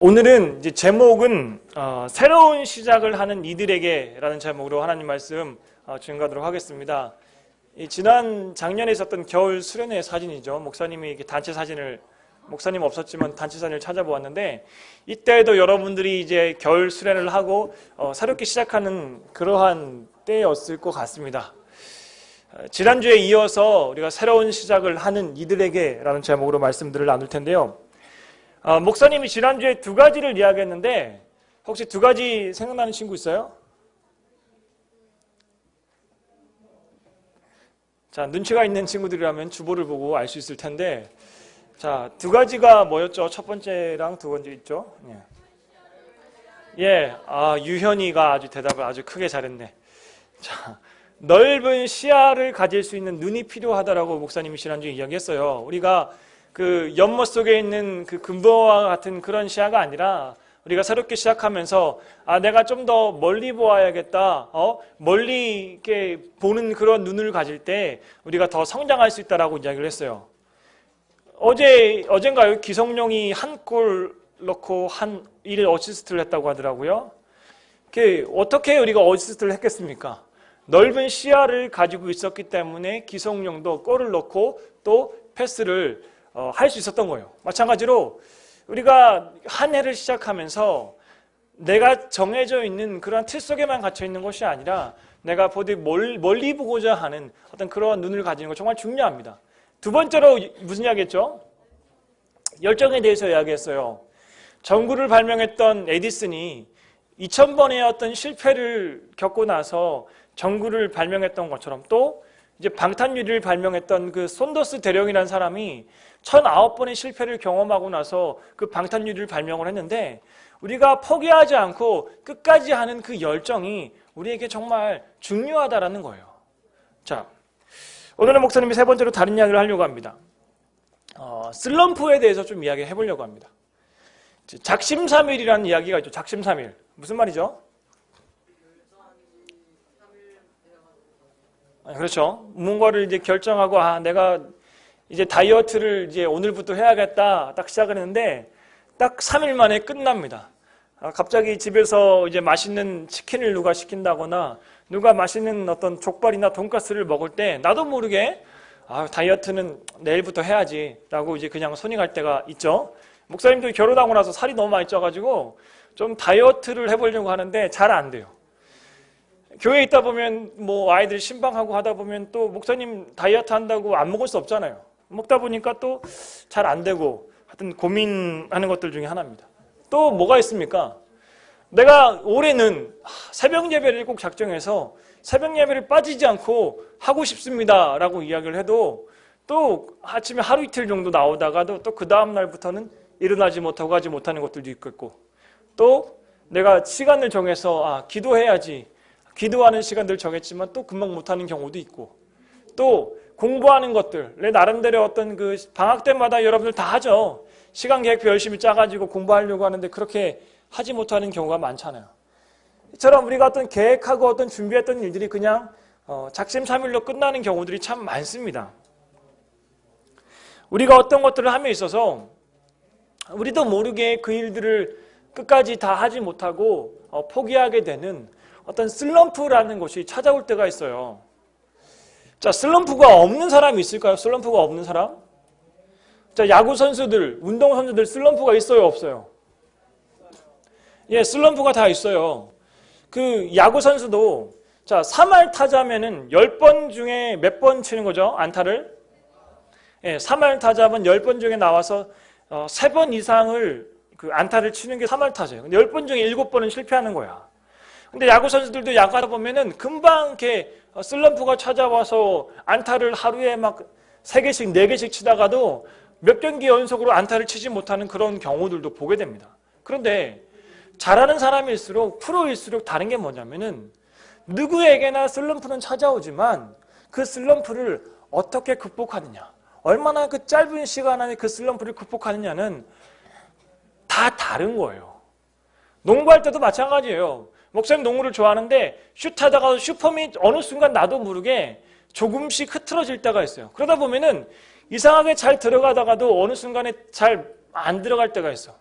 오늘은 이제 제목은 어, 새로운 시작을 하는 이들에게라는 제목으로 하나님 말씀 어, 증가하도록 하겠습니다. 이 지난 작년에 있었던 겨울 수련회 사진이죠. 목사님이 이렇게 단체 사진을 목사님 없었지만 단체 사진을 찾아보았는데 이때도 여러분들이 이제 겨울 수련회를 하고 어, 새롭게 시작하는 그러한 때였을 것 같습니다. 어, 지난주에 이어서 우리가 새로운 시작을 하는 이들에게라는 제목으로 말씀들을 나눌 텐데요. 어, 목사님이 지난주에 두 가지를 이야기했는데 혹시 두 가지 생각나는 친구 있어요? 자, 눈치가 있는 친구들이라면 주보를 보고 알 수 있을 텐데 자, 두 가지가 뭐였죠? 첫 번째랑 두 번째 있죠? 예. 예, 아, 유현이가 아주 대답을 아주 크게 잘했네. 자, 넓은 시야를 가질 수 있는 눈이 필요하다라고 목사님이 지난주에 이야기했어요. 우리가 그 연못 속에 있는 그 금보와 같은 그런 시야가 아니라 우리가 새롭게 시작하면서 아 내가 좀 더 멀리 보아야겠다. 어 멀리 이렇게 보는 그런 눈을 가질 때 우리가 더 성장할 수 있다라고 이야기를 했어요. 어제 어젠가요 기성용이 한 골 넣고 한1 어시스트를 했다고 하더라고요. 그 어떻게 우리가 어시스트를 했겠습니까? 넓은 시야를 가지고 있었기 때문에 기성용도 골을 넣고 또 패스를 어, 할 수 있었던 거예요. 마찬가지로 우리가 한 해를 시작하면서 내가 정해져 있는 그런 틀 속에만 갇혀 있는 것이 아니라 내가 보디 멀리 보고자 하는 어떤 그런 눈을 가지는 것 정말 중요합니다. 두 번째로 무슨 이야기했죠? 열정에 대해서 이야기했어요. 전구를 발명했던 에디슨이 2000번의 어떤 실패를 겪고 나서 전구를 발명했던 것처럼 또 이제 방탄유리를 발명했던 그 손더스 대령이라는 사람이 1009번의 실패를 경험하고 나서 그 방탄유리를 발명을 했는데 우리가 포기하지 않고 끝까지 하는 그 열정이 우리에게 정말 중요하다라는 거예요. 자, 오늘은 목사님이 세 번째로 다른 이야기를 하려고 합니다. 어, 슬럼프에 대해서 좀 이야기 해보려고 합니다. 작심삼일이라는 이야기가 있죠. 작심삼일. 무슨 말이죠? 그렇죠. 뭔가를 이제 결정하고 아 내가 이제 다이어트를 이제 오늘부터 해야겠다 딱 시작을 했는데 딱 3일 만에 끝납니다. 아, 갑자기 집에서 이제 맛있는 치킨을 누가 시킨다거나 누가 맛있는 어떤 족발이나 돈가스를 먹을 때 나도 모르게 아, 다이어트는 내일부터 해야지 라고 이제 그냥 손이 갈 때가 있죠. 목사님도 결혼하고 나서 살이 너무 많이 쪄가지고 좀 다이어트를 해보려고 하는데 잘 안 돼요. 교회에 있다 보면 뭐 아이들 신방하고 하다 보면 또 목사님 다이어트 한다고 안 먹을 수 없잖아요. 먹다 보니까 또 잘 안 되고 하여튼 고민하는 것들 중에 하나입니다. 또 뭐가 있습니까? 내가 올해는 새벽 예배를 꼭 작정해서 새벽 예배를 빠지지 않고 하고 싶습니다. 라고 이야기를 해도 또 아침에 하루 이틀 정도 나오다가도 또 그 다음 날부터는 일어나지 못하고 하지 못하는 것들도 있고 또 내가 시간을 정해서 아, 기도해야지 기도하는 시간들 정했지만 또 금방 못하는 경우도 있고 또 공부하는 것들 내 나름대로 어떤 그 방학 때마다 여러분들 다 하죠. 시간 계획표 열심히 짜가지고 공부하려고 하는데 그렇게 하지 못하는 경우가 많잖아요. 이처럼 우리가 어떤 계획하고 어떤 준비했던 일들이 그냥 어, 작심삼일로 끝나는 경우들이 참 많습니다. 우리가 어떤 것들을 함에 있어서 우리도 모르게 그 일들을 끝까지 다 하지 못하고 어, 포기하게 되는 어떤 슬럼프라는 것이 찾아올 때가 있어요. 자, 슬럼프가 없는 사람이 있을까요? 슬럼프가 없는 사람? 자, 야구 선수들, 운동 선수들 슬럼프가 있어요, 없어요? 예, 슬럼프가 다 있어요. 그 야구 선수도 자, 3할 타자면은 10번 중에 몇 번 치는 거죠? 안타를? 예, 3할 타자면 10번 중에 나와서 어, 3번 이상을 그 안타를 치는 게 3할 타자예요. 근데 10번 중에 7번은 실패하는 거야. 근데 야구 선수들도 야구하다 보면은 금방 이렇게 슬럼프가 찾아와서 안타를 하루에 막 3개씩, 4개씩 치다가도 몇 경기 연속으로 안타를 치지 못하는 그런 경우들도 보게 됩니다. 그런데 잘하는 사람일수록 프로일수록 다른 게 뭐냐면은 누구에게나 슬럼프는 찾아오지만 그 슬럼프를 어떻게 극복하느냐 얼마나 그 짧은 시간 안에 그 슬럼프를 극복하느냐는 다 다른 거예요. 농구할 때도 마찬가지예요. 목사님 농구를 좋아하는데 슛하다가 슈퍼밋 어느 순간 나도 모르게 조금씩 흐트러질 때가 있어요. 그러다 보면은 이상하게 잘 들어가다가도 어느 순간에 잘 안 들어갈 때가 있어.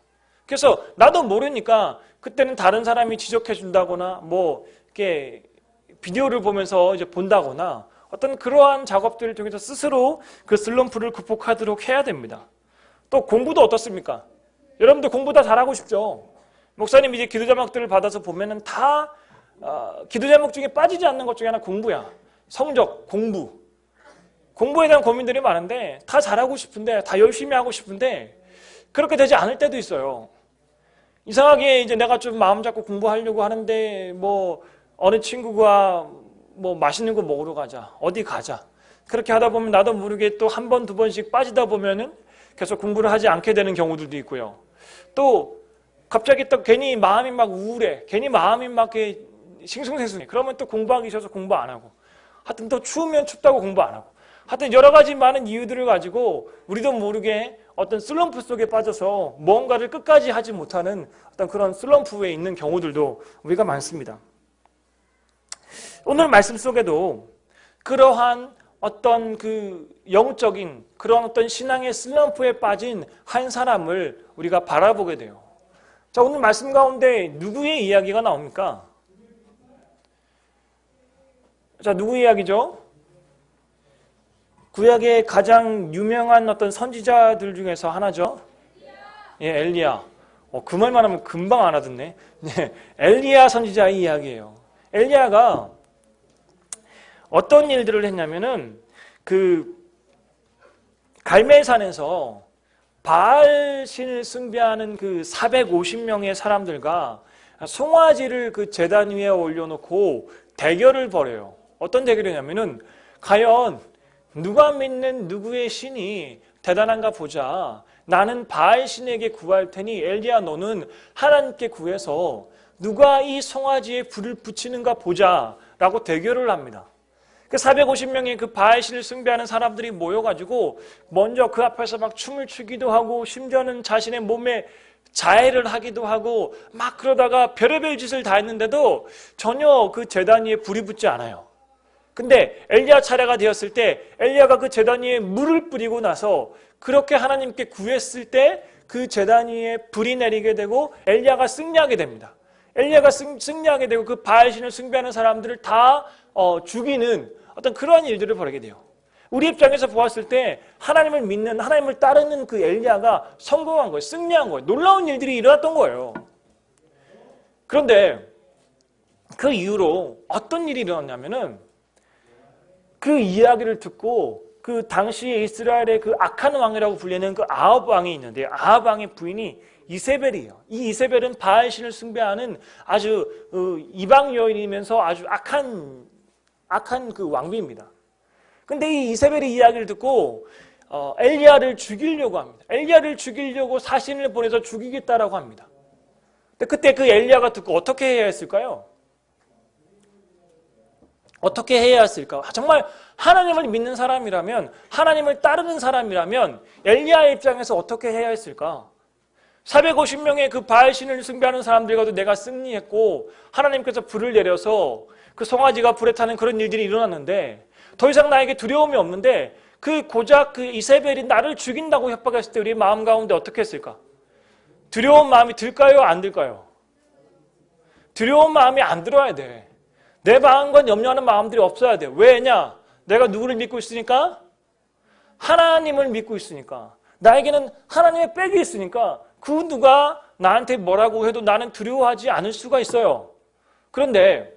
그래서 나도 모르니까 그때는 다른 사람이 지적해 준다거나 뭐 이렇게 비디오를 보면서 이제 본다거나 어떤 그러한 작업들을 통해서 스스로 그 슬럼프를 극복하도록 해야 됩니다. 또 공부도 어떻습니까? 여러분들 공부 다 잘하고 싶죠? 목사님 이제 기도 제목들을 받아서 보면은 다 어, 기도 제목 중에 빠지지 않는 것 중에 하나 공부야. 성적, 공부. 공부에 대한 고민들이 많은데 다 잘하고 싶은데 다 열심히 하고 싶은데 그렇게 되지 않을 때도 있어요. 이상하게 이제 내가 좀 마음 잡고 공부하려고 하는데 뭐 어느 친구가 뭐 맛있는 거 먹으러 가자. 어디 가자. 그렇게 하다 보면 나도 모르게 또 한 번, 두 번씩 빠지다 보면은 계속 공부를 하지 않게 되는 경우들도 있고요. 또 갑자기 또 괜히 마음이 막 우울해. 괜히 마음이 막 싱숭생숭해. 그러면 또 공부하기 싫어서 공부 안 하고. 하여튼 또 추우면 춥다고 공부 안 하고. 하여튼 여러 가지 많은 이유들을 가지고 우리도 모르게 어떤 슬럼프 속에 빠져서 뭔가를 끝까지 하지 못하는 어떤 그런 슬럼프에 있는 경우들도 우리가 많습니다. 오늘 말씀 속에도 그러한 어떤 그 영적인 그런 어떤 신앙의 슬럼프에 빠진 한 사람을 우리가 바라보게 돼요. 자, 오늘 말씀 가운데 누구의 이야기가 나옵니까? 자, 누구 이야기죠? 구약의 가장 유명한 어떤 선지자들 중에서 하나죠. 예, 엘리야. 어, 그 말만 하면 금방 알아듣네. 네, 엘리야 선지자의 이야기예요. 엘리야가 어떤 일들을 했냐면은 그 갈멜산에서 바알 신을 숭배하는 그 450명의 사람들과 송아지를 그 재단 위에 올려놓고 대결을 벌여요. 어떤 대결이냐면은 과연 누가 믿는 누구의 신이 대단한가 보자. 나는 바알 신에게 구할 테니 엘리야 너는 하나님께 구해서 누가 이 송아지에 불을 붙이는가 보자라고 대결을 합니다. 그 450명의 그 바알 신을 숭배하는 사람들이 모여가지고 먼저 그 앞에서 막 춤을 추기도 하고 심지어는 자신의 몸에 자해를 하기도 하고 막 그러다가 별의별 짓을 다 했는데도 전혀 그 재단 위에 불이 붙지 않아요. 근데 엘리야 차례가 되었을 때 엘리야가 그 재단 위에 물을 뿌리고 나서 그렇게 하나님께 구했을 때 그 재단 위에 불이 내리게 되고 엘리야가 승리하게 됩니다. 엘리야가 승, 승리하게 되고 그 바알신을 숭배하는 사람들을 다 어, 죽이는 어떤 그러한 일들을 벌이게 돼요. 우리 입장에서 보았을 때 하나님을 믿는 하나님을 따르는 그 엘리야가 성공한 거예요. 승리한 거예요. 놀라운 일들이 일어났던 거예요. 그런데 그 이후로 어떤 일이 일어났냐면은 그 이야기를 듣고 그 당시에 이스라엘의 그 악한 왕이라고 불리는 그 아합 왕이 있는데 아합 왕의 부인이 이세벨이에요. 이 이세벨은 바알 신을 숭배하는 아주 어, 이방 여인이면서 아주 악한 악한 그 왕비입니다. 근데 이 이세벨의 이야기를 듣고 어, 엘리야를 죽이려고 합니다. 엘리야를 죽이려고 사신을 보내서 죽이겠다라고 합니다. 근데 그때 그 엘리야가 듣고 어떻게 해야 했을까요? 어떻게 해야 했을까? 정말 하나님을 믿는 사람이라면 하나님을 따르는 사람이라면 엘리야의 입장에서 어떻게 해야 했을까? 450명의 그 바알 신을 숭배하는 사람들과도 내가 승리했고 하나님께서 불을 내려서 그 송아지가 불에 타는 그런 일들이 일어났는데 더 이상 나에게 두려움이 없는데 그 고작 그 이세벨이 나를 죽인다고 협박했을 때 우리 마음 가운데 어떻게 했을까? 두려운 마음이 들까요? 안 들까요? 두려운 마음이 안 들어야 돼. 내 마음과 염려하는 마음들이 없어야 돼. 왜냐? 내가 누구를 믿고 있으니까? 하나님을 믿고 있으니까. 나에게는 하나님의 백이 있으니까 그 누가 나한테 뭐라고 해도 나는 두려워하지 않을 수가 있어요. 그런데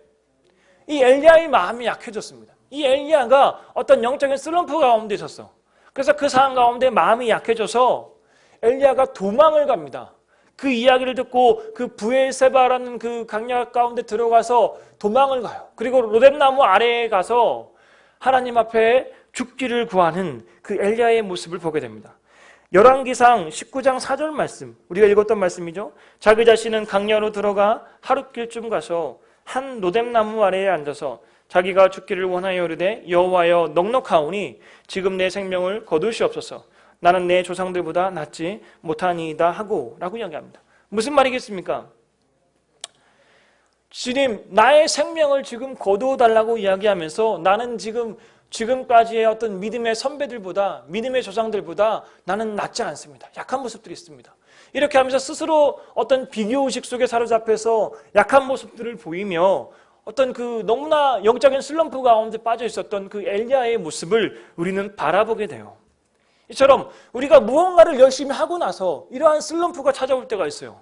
이 엘리야의 마음이 약해졌습니다. 이 엘리야가 어떤 영적인 슬럼프 가운데 있었어. 그래서 그 상황 가운데 마음이 약해져서 엘리야가 도망을 갑니다. 그 이야기를 듣고 그 부엘세바라는 그 강약 가운데 들어가서 도망을 가요. 그리고 로뎀나무 아래에 가서 하나님 앞에 죽기를 구하는 그 엘리야의 모습을 보게 됩니다. 열왕기상 19장 4절 말씀 우리가 읽었던 말씀이죠. 자기 자신은 강야로 들어가 하룻길쯤 가서 한 노뎀나무 아래에 앉아서 자기가 죽기를 원하여 이르되 여호와여 넉넉하오니 지금 내 생명을 거두시옵소서. 나는 내 조상들보다 낫지 못하니이다 하고 라고 이야기합니다. 무슨 말이겠습니까? 주님, 나의 생명을 지금 거두어 달라고 이야기하면서 나는 지금 지금까지의 어떤 믿음의 선배들보다 믿음의 조상들보다 나는 낫지 않습니다. 약한 모습들이 있습니다. 이렇게 하면서 스스로 어떤 비교의식 속에 사로잡혀서 약한 모습들을 보이며 어떤 그 너무나 영적인 슬럼프 가운데 빠져 있었던 그 엘리야의 모습을 우리는 바라보게 돼요. 이처럼 우리가 무언가를 열심히 하고 나서 이러한 슬럼프가 찾아올 때가 있어요.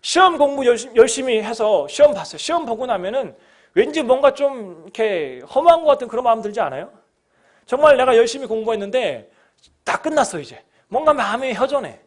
시험 공부 열심히, 해서 시험 봤어요. 시험 보고 나면은 왠지 뭔가 좀 이렇게 험한 것 같은 그런 마음 들지 않아요? 정말 내가 열심히 공부했는데 다 끝났어 이제. 뭔가 마음이 허전해.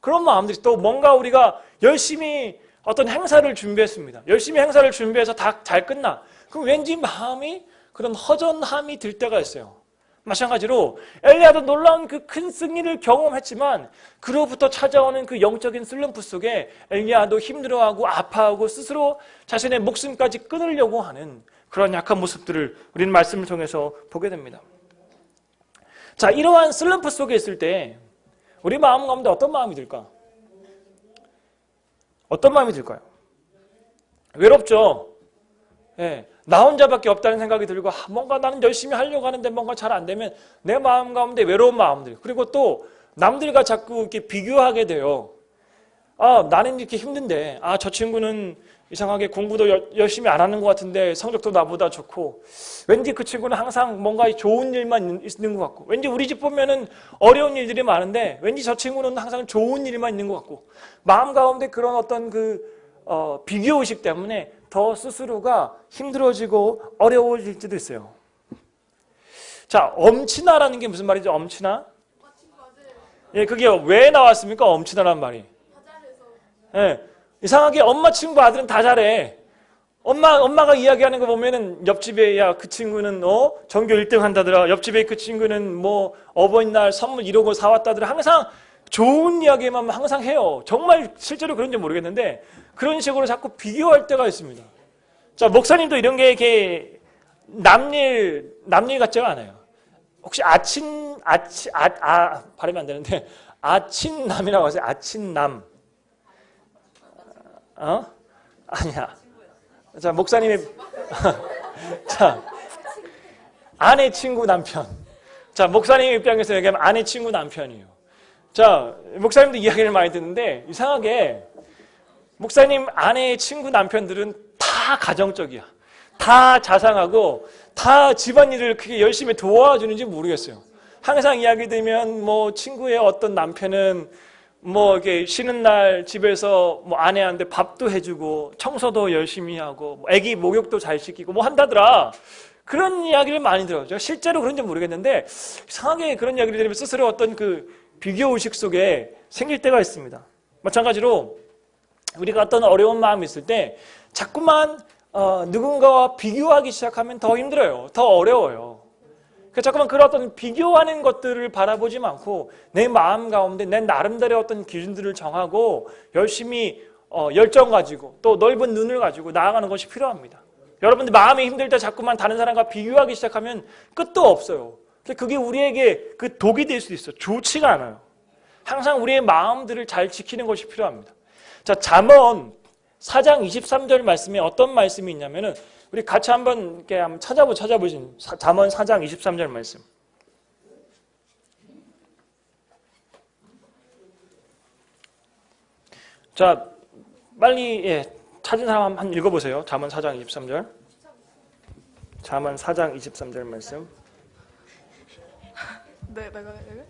그런 마음들이 또 뭔가 우리가 열심히 어떤 행사를 준비했습니다. 열심히 행사를 준비해서 다 잘 끝나. 그럼 왠지 마음이 그런 허전함이 들 때가 있어요. 마찬가지로 엘리야도 놀라운 그 큰 승리를 경험했지만 그로부터 찾아오는 그 영적인 슬럼프 속에 엘리야도 힘들어하고 아파하고 스스로 자신의 목숨까지 끊으려고 하는 그런 약한 모습들을 우리는 말씀을 통해서 보게 됩니다. 자, 이러한 슬럼프 속에 있을 때 우리 마음 가운데 어떤 마음이 들까? 어떤 마음이 들까요? 외롭죠. 예, 나 혼자밖에 없다는 생각이 들고 아, 뭔가 나는 열심히 하려고 하는데 뭔가 잘 안 되면 내 마음 가운데 외로운 마음들 그리고 또 남들과 자꾸 이렇게 비교하게 돼요. 아 나는 이렇게 힘든데 아 저 친구는 이상하게 공부도 여- 열심히 안 하는 것 같은데 성적도 나보다 좋고 왠지 그 친구는 항상 뭔가 좋은 일만 있- 있는 것 같고 왠지 우리 집 보면은 어려운 일들이 많은데 왠지 저 친구는 항상 좋은 일만 있는 것 같고 마음 가운데 그런 어떤 그 어, 비교 의식 때문에 더 스스로가 힘들어지고 어려워질 때도 있어요. 자, 엄친아라는 게 무슨 말이죠? 엄친아? 예, 그게 왜 나왔습니까? 엄친아라는 말이. 예, 이상하게 엄마 친구 아들은 다 잘해. 엄마, 엄마가 이야기하는 거 보면은 옆집에 야, 그 친구는 어, 전교 1등 한다더라. 옆집에 그 친구는 뭐 어버이날 선물 이러고 사왔다더라. 항상 좋은 이야기만 항상 해요. 정말 실제로 그런지 모르겠는데 그런 식으로 자꾸 비교할 때가 있습니다. 자, 목사님도 이런 게 이렇게 남일, 남일 같지가 않아요. 혹시 아친, 아치, 아, 아, 발음이 안 되는데, 아친남이라고 하세요? 아친남. 어? 아니야. 자, 목사님의, 자, 아내, 친구, 남편. 자, 목사님 입장에서 얘기하면 아내, 친구, 남편이에요. 자, 목사님도 이야기를 많이 듣는데, 이상하게, 목사님 아내의 친구 남편들은 다 가정적이야. 다 자상하고 다 집안일을 그렇게 열심히 도와주는지 모르겠어요. 항상 이야기 되면 뭐 친구의 어떤 남편은 뭐 이렇게 쉬는 날 집에서 뭐 아내한테 밥도 해주고 청소도 열심히 하고 뭐 아기 목욕도 잘 시키고 뭐 한다더라. 그런 이야기를 많이 들어요. 제가 실제로 그런지 모르겠는데 이상하게 그런 이야기를 들으면 스스로 어떤 그 비교 의식 속에 생길 때가 있습니다. 마찬가지로 우리가 어떤 어려운 마음이 있을 때 자꾸만 어, 누군가와 비교하기 시작하면 더 힘들어요. 더 어려워요. 그 자꾸만 그런 어떤 비교하는 것들을 바라보지 않고 내 마음 가운데 내 나름대로 어떤 기준들을 정하고 열심히 어, 열정 가지고 또 넓은 눈을 가지고 나아가는 것이 필요합니다. 여러분들 마음이 힘들 때 자꾸만 다른 사람과 비교하기 시작하면 끝도 없어요. 그게 우리에게 그 독이 될수 있어요. 좋지가 않아요. 항상 우리의 마음들을 잘 지키는 것이 필요합니다. 자, 잠언 4장 23절 말씀에 어떤 말씀이 있냐면은 우리 같이 한번 이렇게 한번 찾아보 찾아보신 사- 잠언 4장 23절 말씀. 자, 빨리 예, 찾은 사람 한번 읽어 보세요. 잠언 4장 23절. 잠언 4장 23절 말씀. 네, 내가 내가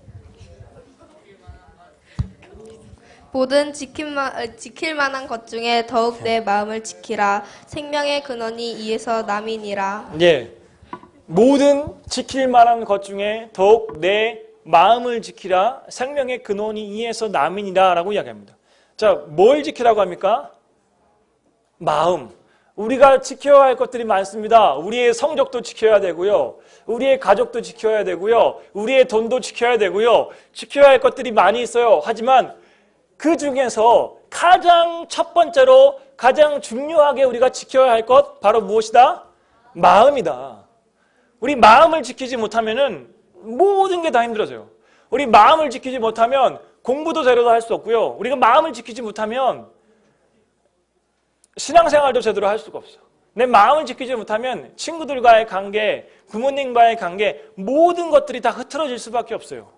모든 지킬마, 어, 지킬 만한 것 중에 더욱 내 마음을 지키라. 생명의 근원이 이에서 남이니라. 예. 모든 지킬 만한 것 중에 더욱 내 마음을 지키라 생명의 근원이 이에서 남이니라 라고 이야기합니다. 자, 뭘 지키라고 합니까? 마음. 우리가 지켜야 할 것들이 많습니다. 우리의 성적도 지켜야 되고요. 우리의 가족도 지켜야 되고요. 우리의 돈도 지켜야 되고요. 지켜야 할 것들이 많이 있어요. 하지만 그 중에서 가장 첫 번째로 가장 중요하게 우리가 지켜야 할 것 바로 무엇이다? 마음이다. 우리 마음을 지키지 못하면은 모든 게 다 힘들어져요. 우리 마음을 지키지 못하면 공부도 제대로 할 수 없고요. 우리가 마음을 지키지 못하면 신앙생활도 제대로 할 수가 없어. 내 마음을 지키지 못하면 친구들과의 관계, 부모님과의 관계 모든 것들이 다 흐트러질 수밖에 없어요.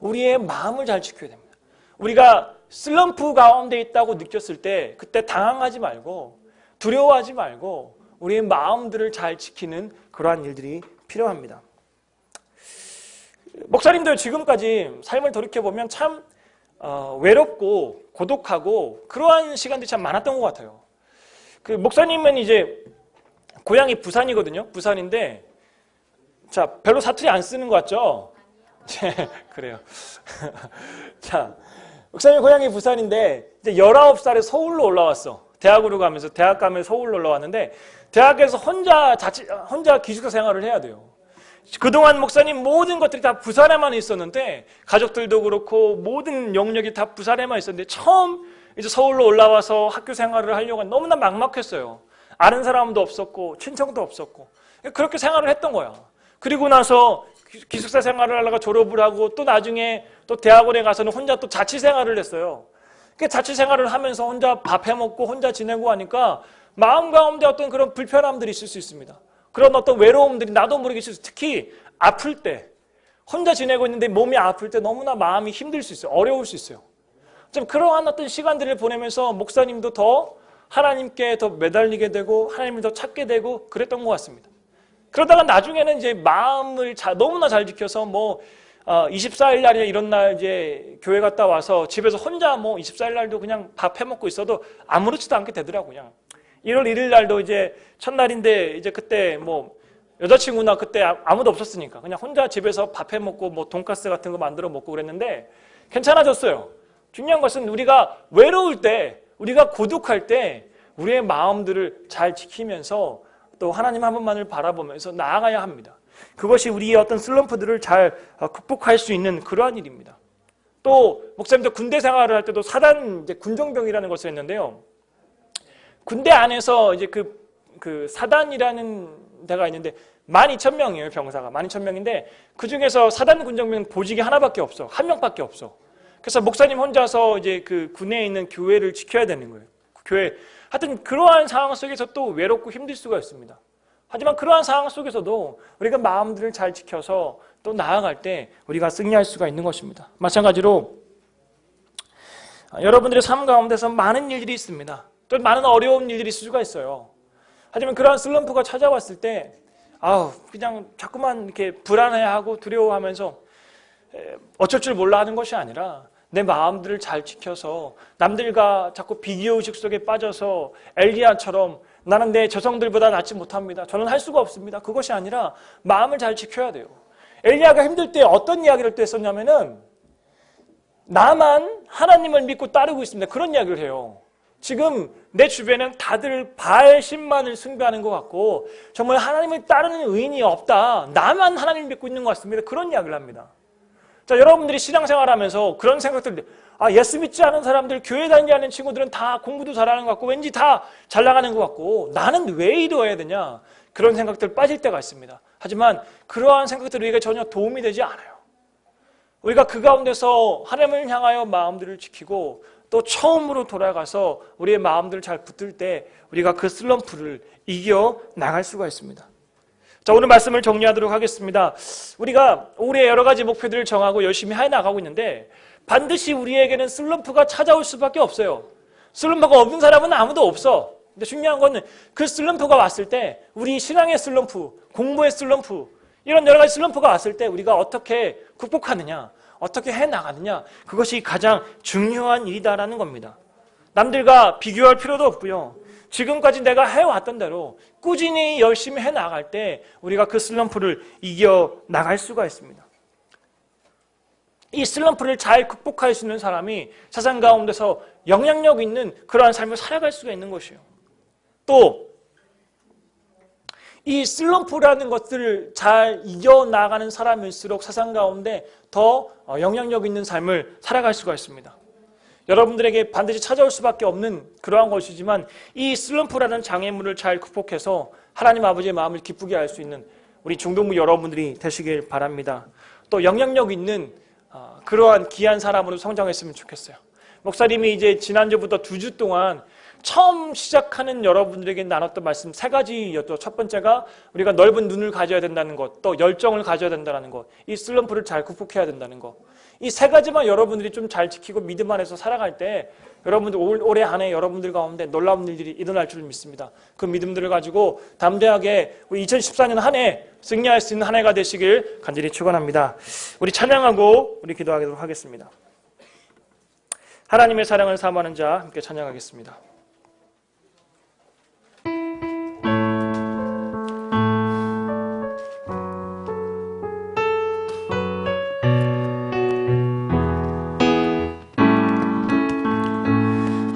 우리의 마음을 잘 지켜야 됩니다. 우리가 슬럼프 가운데 있다고 느꼈을 때 그때 당황하지 말고 두려워하지 말고 우리의 마음들을 잘 지키는 그러한 일들이 필요합니다. 목사님들 지금까지 삶을 돌이켜보면 참 어, 외롭고 고독하고 그러한 시간들이 참 많았던 것 같아요. 그 목사님은 이제 고향이 부산이거든요. 부산인데 자 별로 사투리 안 쓰는 것 같죠? 네, 그래요. 자 목사님 고향이 부산인데 이제 19살에 서울로 올라왔어. 대학으로 가면서 대학 가면 서울로 올라왔는데 대학에서 혼자 자취 혼자 기숙사 생활을 해야 돼요. 그동안 목사님 모든 것들이 다 부산에만 있었는데 가족들도 그렇고 모든 영역이 다 부산에만 있었는데 처음 이제 서울로 올라와서 학교 생활을 하려고 너무나 막막했어요. 아는 사람도 없었고 친척도 없었고 그렇게 생활을 했던 거야. 그리고 나서 기- 기숙사 생활을 하다가 졸업을 하고 또 나중에 또 대학원에 가서는 혼자 또 자취 생활을 했어요. 그 자취 생활을 하면서 혼자 밥 해 먹고 혼자 지내고 하니까 마음 가운데 어떤 그런 불편함들이 있을 수 있습니다. 그런 어떤 외로움들이 나도 모르게 있을 수. 특히 아플 때 혼자 지내고 있는데 몸이 아플 때 너무나 마음이 힘들 수 있어요. 어려울 수 있어요. 좀 그러한 어떤 시간들을 보내면서 목사님도 더 하나님께 더 매달리게 되고 하나님을 더 찾게 되고 그랬던 것 같습니다. 그러다가 나중에는 이제 마음을 자- 너무나 잘 지켜서 뭐 어, 24일 날이나 이런 날 이제 교회 갔다 와서 집에서 혼자 뭐 24일 날도 그냥 밥 해 먹고 있어도 아무렇지도 않게 되더라고 그냥. 1월 1일 날도 이제 첫날인데 이제 그때 뭐 여자친구나 그때 아- 아무도 없었으니까 그냥 혼자 집에서 밥 해 먹고 뭐 돈가스 같은 거 만들어 먹고 그랬는데 괜찮아졌어요. 중요한 것은 우리가 외로울 때, 우리가 고독할 때 우리의 마음들을 잘 지키면서 또 하나님 한 분만을 바라보면서 나아가야 합니다. 그것이 우리의 어떤 슬럼프들을 잘 어, 극복할 수 있는 그러한 일입니다. 또 목사님도 군대 생활을 할 때도 사단 이제 군종병이라는 것을 했는데요. 군대 안에서 이제 그, 그 사단이라는 데가 있는데 12,000명이에요, 병사가. 12,000명인데 그 중에서 사단 군정병 보직이 하나밖에 없어. 한 명밖에 없어. 그래서 목사님 혼자서 이제 그 군에 있는 교회를 지켜야 되는 거예요. 그 교회. 하여튼 그러한 상황 속에서 또 외롭고 힘들 수가 있습니다. 하지만 그러한 상황 속에서도 우리가 마음들을 잘 지켜서 또 나아갈 때 우리가 승리할 수가 있는 것입니다. 마찬가지로 아, 여러분들의 삶 가운데서 많은 일들이 있습니다. 또 많은 어려운 일들이 있을 수가 있어요. 하지만 그러한 슬럼프가 찾아왔을 때 아우 그냥 자꾸만 이렇게 불안해하고 두려워하면서 에, 어쩔 줄 몰라 하는 것이 아니라 내 마음들을 잘 지켜서 남들과 자꾸 비교 의식 속에 빠져서 엘리야처럼 나는 내 저성들보다 낫지 못합니다. 저는 할 수가 없습니다. 그것이 아니라 마음을 잘 지켜야 돼요. 엘리야가 힘들 때 어떤 이야기를 또 했었냐면은 나만 하나님을 믿고 따르고 있습니다. 그런 이야기를 해요. 지금 내 주변엔 다들 바알 신만을 숭배하는 것 같고 정말 하나님을 따르는 의인이 없다. 나만 하나님을 믿고 있는 것 같습니다. 그런 이야기를 합니다. 자, 여러분들이 신앙생활 하면서 그런 생각들, 아, 예수 믿지 않은 사람들, 교회 다니지 않는 친구들은 다 공부도 잘하는 것 같고, 왠지 다 잘 나가는 것 같고, 나는 왜 이러야 되냐? 그런 생각들 빠질 때가 있습니다. 하지만 그러한 생각들이 우리에게 전혀 도움이 되지 않아요. 우리가 그 가운데서 하나님을 향하여 마음들을 지키고, 또 처음으로 돌아가서 우리의 마음들을 잘 붙들 때, 우리가 그 슬럼프를 이겨 나갈 수가 있습니다. 자, 오늘 말씀을 정리하도록 하겠습니다. 우리가 올해 여러 가지 목표들을 정하고 열심히 해 나가고 있는데 반드시 우리에게는 슬럼프가 찾아올 수밖에 없어요. 슬럼프가 없는 사람은 아무도 없어. 근데 중요한 거는 그 슬럼프가 왔을 때 우리 신앙의 슬럼프, 공부의 슬럼프 이런 여러 가지 슬럼프가 왔을 때 우리가 어떻게 극복하느냐, 어떻게 해 나가느냐 그것이 가장 중요한 일이다라는 겁니다. 남들과 비교할 필요도 없고요. 지금까지 내가 해왔던 대로 꾸준히 열심히 해 나갈 때 우리가 그 슬럼프를 이겨 나갈 수가 있습니다. 이 슬럼프를 잘 극복할 수 있는 사람이 세상 가운데서 영향력 있는 그러한 삶을 살아갈 수가 있는 것이에요. 또, 이 슬럼프라는 것들을 잘 이겨나가는 사람일수록 세상 가운데 더 어, 영향력 있는 삶을 살아갈 수가 있습니다. 여러분들에게 반드시 찾아올 수밖에 없는 그러한 것이지만 이 슬럼프라는 장애물을 잘 극복해서 하나님 아버지의 마음을 기쁘게 할 수 있는 우리 중동부 여러분들이 되시길 바랍니다. 또 영향력 있는 어, 그러한 귀한 사람으로 성장했으면 좋겠어요. 목사님이 이제 지난주부터 두 주 동안 처음 시작하는 여러분들에게 나눴던 말씀 세 가지였죠. 첫 번째가 우리가 넓은 눈을 가져야 된다는 것, 또 열정을 가져야 된다는 것, 이 슬럼프를 잘 극복해야 된다는 것. 이 세 가지만 여러분들이 좀 잘 지키고 믿음 안에서 살아갈 때 여러분들 올, 올해 한해 여러분들 가운데 놀라운 일들이 일어날 줄 믿습니다. 그 믿음들을 가지고 담대하게 우리 2014년 한 해 승리할 수 있는 한 해가 되시길 간절히 축원합니다. 우리 찬양하고 우리 기도하도록 하겠습니다. 하나님의 사랑을 사모하는 자 함께 찬양하겠습니다.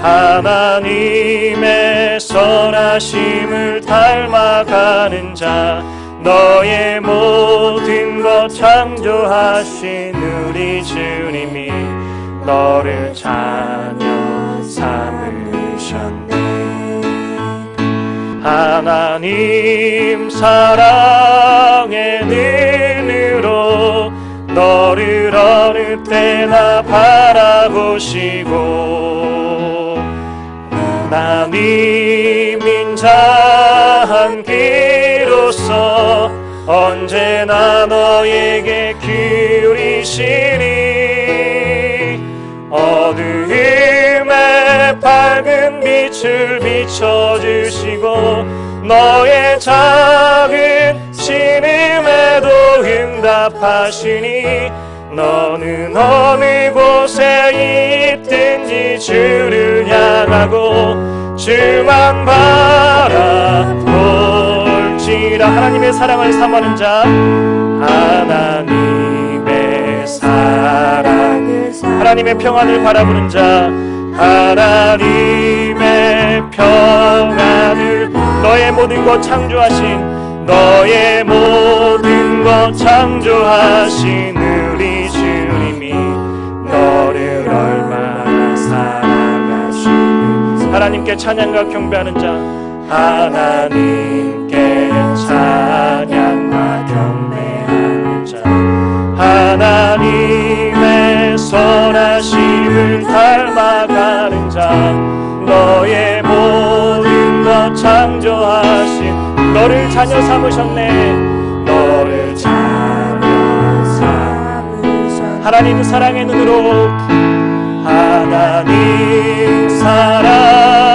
하나님의 선하심을 닮아가는 자 너의 모든 것 창조하신 우리 주님이 너를 자녀 삼으셨네. 하나님 사랑의 눈으로 너를 어느 때나 바라보시고 하나님 인자한 기로서 언제나 너에게 기울이시니 어두움에 밝은 빛을 비춰주시고 너의 작은 신음에도 응답하시니 너는 어느 곳에 있든지 주를 향하고 주만 바라볼지라. 하나님의 사랑을 삼하는 자. 하나님의 사랑을. 하나님의 평안을 바라보는 자. 하나님의 평안을. 너의 모든 것 창조하신 너의 모든 것 창조하신 우리 주님이 너를 얼마나 사랑하시는 하나님께 찬양과 경배하는 자. 하나님께 찬양과 경배하는 자. 하나님의 선하심을 닮아가는 자. 너의 모든 것 창조하신 너를 자녀 삼으셨네. 너를 하나님 사랑의 눈으로 하나님 사랑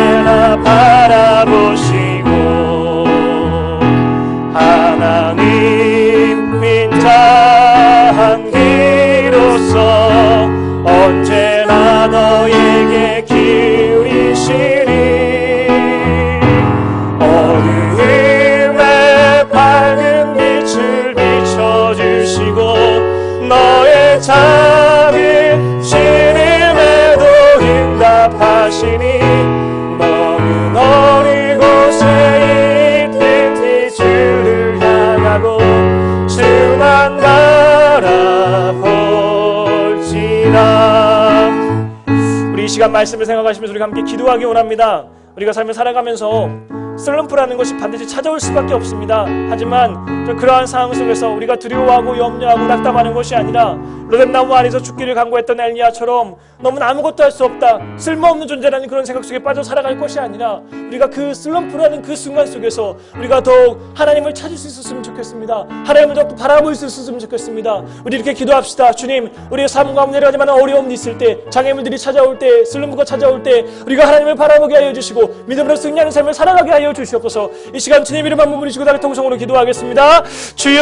어느 때 시간 말씀을 생각하시면서 우리가 함께 기도하기 원합니다. 우리가 삶을 살아가면서 슬럼프라는 것이 반드시 찾아올 수밖에 없습니다. 하지만 저 그러한 상황 속에서 우리가 두려워하고 염려하고 낙담하는 것이 아니라 로뎀나무 안에서 죽기를 강구했던 엘리야처럼 너무 아무것도 할 수 없다 쓸모없는 존재라는 그런 생각 속에 빠져 살아갈 것이 아니라 우리가 그 슬럼프라는 그 순간 속에서 우리가 더욱 하나님을 찾을 수 있었으면 좋겠습니다. 하나님을 더 바라볼 수 있었으면 좋겠습니다. 우리 이렇게 기도합시다. 주님, 우리의 삶 가운데 하지만 어려움이 있을 때, 장애물들이 찾아올 때, 슬럼프가 찾아올 때, 우리가 하나님을 바라보게 하여 주시고 믿음으로 승리하는 삶을 살아가게 하여 주시옵소서. 이 시간 주님 이름 한번 부르시고 다른 통성으로 기도하겠습니다. 주여,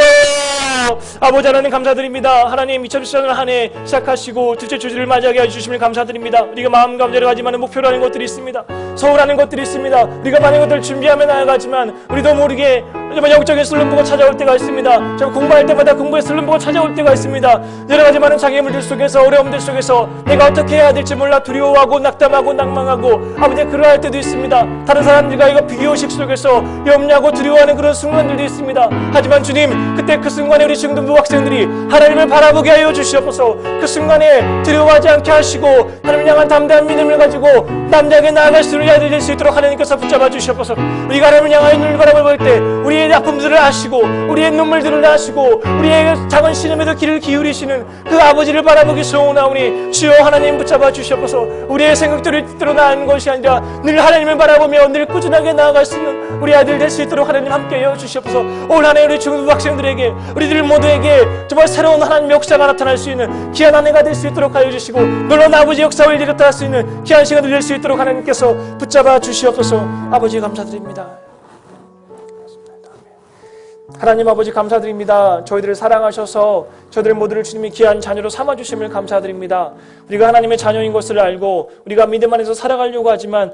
아버지 하나님 감사드립니다. 하나님 2017년을 한해 시작하시고 둘째 주지를 맞이하게 해주심을 감사드립니다. 우리가 마음 가운데 여러 가지 많은 목표라는 것들이 있습니다. 소원하는 것들이 있습니다. 우리가 많은 것들을 준비하며 나아가지만 우리도 모르게 정말 영적인 슬럼프가 찾아올 때가 있습니다. 저 공부할 때마다 공부의 슬럼프가 찾아올 때가 있습니다. 여러 가지 많은 장애물들 속에서 어려움들 속에서 내가 어떻게 해야 될지 몰라 두려워하고 낙담하고 낭망하고 아버지 그러할 때도 있습니다. 다른 사람들과 이거 비교 식 속에서 염려하고 두려워하는 그런 순간들도 있습니다. 하지만 주님 그때 그 순간에 우리 중등부 학생들이 하나님을 바라보게 하여 주시옵소서. 그 순간에 두려워하지 않게 하시고 하나님 향한 담대한 믿음을 가지고 남자에게 나아갈 수 있는 될수 있도록 하나님께서 붙잡아 주시옵소서. 우리가 하나님을 향하여 눈을 바라볼 때 우리의 아픔들을 아시고 우리의 눈물들을 아시고 우리의 작은 신음에도 귀를 기울이시는 그 아버지를 바라보기 소원하오니 주여 하나님 붙잡아 주시옵소서. 우리의 생각들을 뜻대로 나는 것이 아니라 늘 하나님을 바라보며 늘 꾸준하게 나아 갈 수 있는 우리 아들 될 수 있도록 하나님 함께하여 주시옵소서. 올 한해 우리 중등부 학생들에게 우리들 모두에게 정말 새로운 하나님의 역사가 나타날 수 있는 귀한 한 해가 될 수 있도록 하여 주시고 놀라운 아버지 역사를 일으켰다 할 수 있는 귀한 시간을 될 수 있도록 하나님께서 붙잡아 주시옵소서. 아버지 감사드립니다. 하나님 아버지 감사드립니다. 저희들을 사랑하셔서 저희들 모두를 주님이 귀한 자녀로 삼아 주심을 감사드립니다. 우리가 하나님의 자녀인 것을 알고 우리가 믿음 안에서 살아가려고 하지만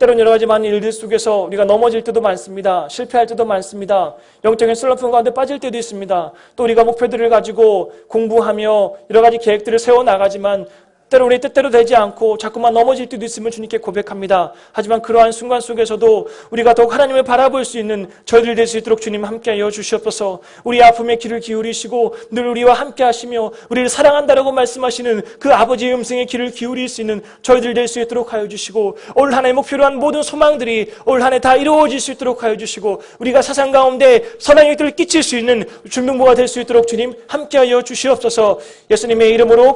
때론 여러 가지 많은 일들 속에서 우리가 넘어질 때도 많습니다. 실패할 때도 많습니다. 영적인 슬럼프 가운데 빠질 때도 있습니다. 또 우리가 목표들을 가지고 공부하며 여러 가지 계획들을 세워 나가지만 때로 우리 뜻대로 되지 않고 자꾸만 넘어질 때도 있음을 주님께 고백합니다. 하지만 그러한 순간 속에서도 우리가 더욱 하나님을 바라볼 수 있는 저희들 될 수 있도록 주님 함께하여 주시옵소서. 우리 아픔에 귀를 기울이시고 늘 우리와 함께하시며 우리를 사랑한다라고 말씀하시는 그 아버지의 음성에 귀를 기울일 수 있는 저희들 될 수 있도록 하여 주시고 올 한해 목표로 한 모든 소망들이 올 한해 다 이루어질 수 있도록 하여 주시고 우리가 사상 가운데 선한 일들을 끼칠 수 있는 중등부가 될 수 있도록 주님 함께하여 주시옵소서. 예수님의 이름으로